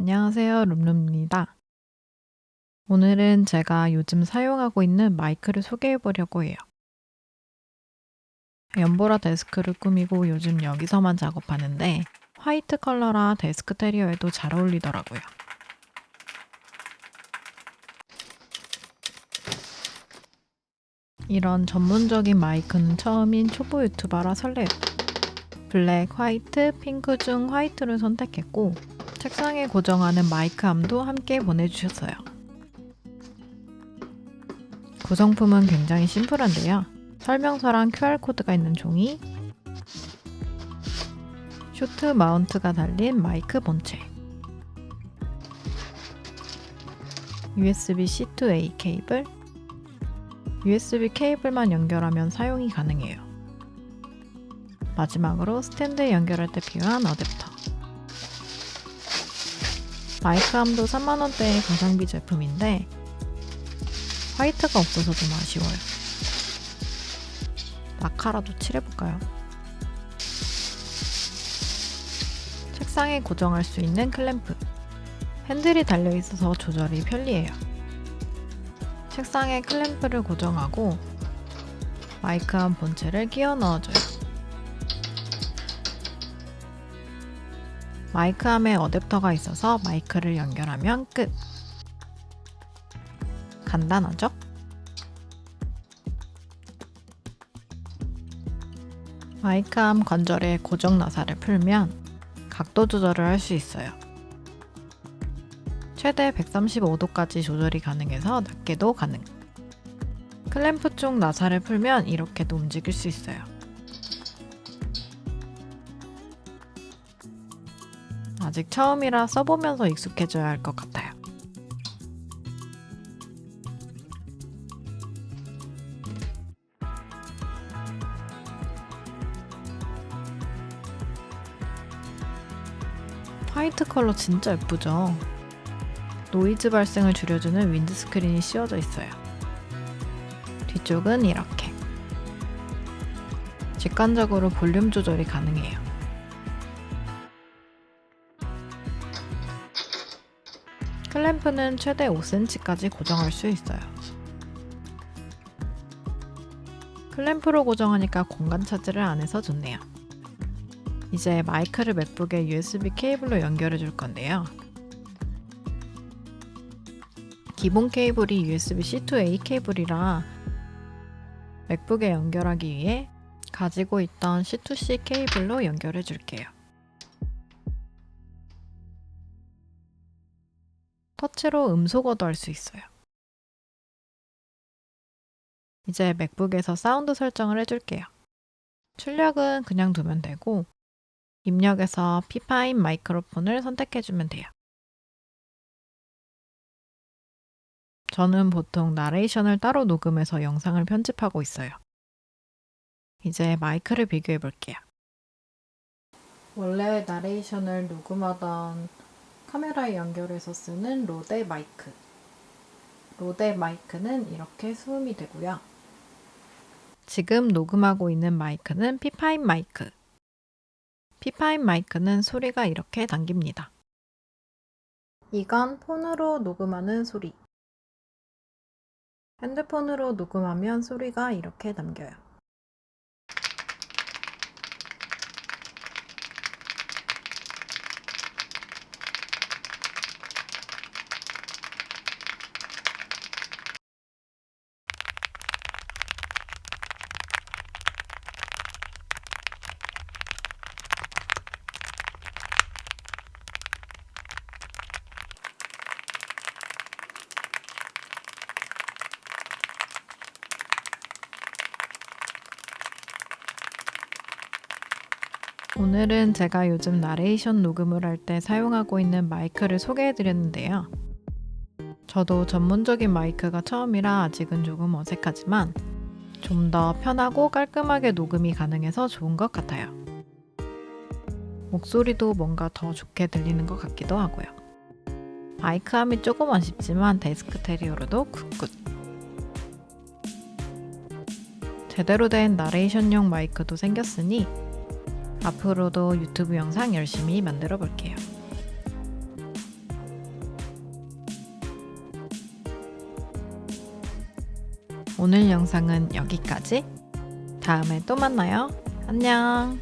안녕하세요. 룸룸입니다. 오늘은 제가 요즘 사용하고 있는 마이크를 소개해 보려고 해요. 연보라 데스크를 꾸미고 요즘 여기서만 작업하는데 화이트 컬러라 데스크 테리어에도 잘 어울리더라고요. 이런 전문적인 마이크는 처음인 초보 유튜버라 설레요. 블랙, 화이트, 핑크 중 화이트를 선택했고 책상에 고정하는 마이크 암도 함께 보내주셨어요. 구성품은 굉장히 심플한데요. 설명서랑 QR코드가 있는 종이, 쇼트 마운트가 달린 마이크 본체, USB-C to A 케이블, USB 케이블만 연결하면 사용이 가능해요. 마지막으로 스탠드에 연결할 때 필요한 어댑터. 마이크암도 3만원대의 가성비 제품인데 화이트가 없어서 좀 아쉬워요. 마카라도 칠해볼까요? 책상에 고정할 수 있는 클램프. 핸들이 달려있어서 조절이 편리해요. 책상에 클램프를 고정하고 마이크암 본체를 끼워 넣어줘요. 마이크암에 어댑터가 있어서 마이크를 연결하면 끝. 간단하죠? 마이크암 관절의 고정 나사를 풀면 각도 조절을 할 수 있어요. 최대 135도까지 조절이 가능해서 낮게도 가능. 클램프 쪽 나사를 풀면 이렇게도 움직일 수 있어요. 아직 처음이라 써보면서 익숙해져야 할 것 같아요. 화이트 컬러 진짜 예쁘죠? 노이즈 발생을 줄여주는 윈드스크린이 씌워져 있어요. 뒤쪽은 이렇게. 직관적으로 볼륨 조절이 가능해요. 클램프는 최대 5cm까지 고정할 수 있어요. 클램프로 고정하니까 공간 차지를 안 해서 좋네요. 이제 마이크를 맥북에 USB 케이블로 연결해 줄 건데요. 기본 케이블이 USB-C to A 케이블이라 맥북에 연결하기 위해 가지고 있던 C to C 케이블로 연결해 줄게요. 터치로 음소거도 할 수 있어요. 이제 맥북에서 사운드 설정을 해줄게요. 출력은 그냥 두면 되고 입력에서 P5 마이크로폰을 선택해주면 돼요. 저는 보통 나레이션을 따로 녹음해서 영상을 편집하고 있어요. 이제 마이크를 비교해 볼게요. 원래 나레이션을 녹음하던 카메라에 연결해서 쓰는 로데 마이크. 로데 마이크는 이렇게 수음이 되고요. 지금 녹음하고 있는 마이크는 P5 마이크. P5 마이크는 소리가 이렇게 담깁니다. 이건 폰으로 녹음하는 소리. 핸드폰으로 녹음하면 소리가 이렇게 담겨요. 오늘은 제가 요즘 나레이션 녹음을 할 때 사용하고 있는 마이크를 소개해 드렸는데요. 저도 전문적인 마이크가 처음이라 아직은 조금 어색하지만 좀 더 편하고 깔끔하게 녹음이 가능해서 좋은 것 같아요. 목소리도 뭔가 더 좋게 들리는 것 같기도 하고요. 마이크함이 조금 아쉽지만 데스크 테리어로도 굿굿. 제대로 된 나레이션용 마이크도 생겼으니 앞으로도 유튜브 영상 열심히 만들어 볼게요. 오늘 영상은 여기까지. 다음에 또 만나요. 안녕!